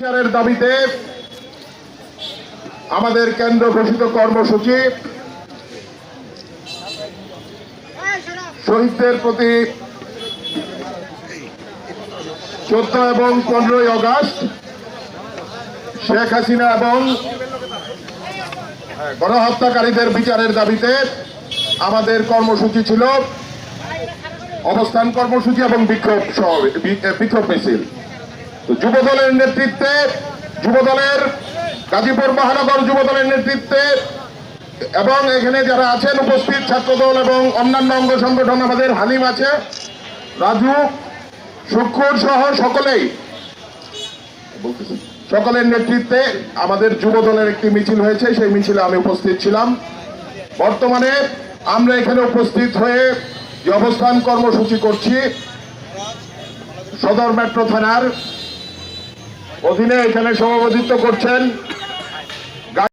বিচারের দাবিতে আমাদের কেন্দ্র ঘোষিত কর্মসূচি শহীদদের প্রতি চোদ্দ এবং পনেরোই আগস্ট শেখ হাসিনা এবং গণহত্যাকারীদের বিচারের দাবিতে আমাদের কর্মসূচি ছিল অবস্থান কর্মসূচি এবং বিক্ষোভ বিক্ষোভ মিছিল। যুব দলের নেতৃত্বে যুব দলের গাজীপুর মহানগর যুব দলের নেতৃত্বে এবং এখানে যারা আছেন উপস্থিত ছাত্রদল এবং অন্যান্য অঙ্গ সংগঠন আমাদের হালিম আছে, রাজু, শুক্কুর সহ সকলেই সকলের নেতৃত্বে আমাদের যুব দলের একটি মিছিল হয়েছে, সেই মিছিলে আমি উপস্থিত ছিলাম। বর্তমানে আমরা এখানে উপস্থিত হয়ে যে অবস্থান কর্মসূচি করছি, সদর মেট্রো থানার অধীনে এখানে সভাপতিত্ব করছেন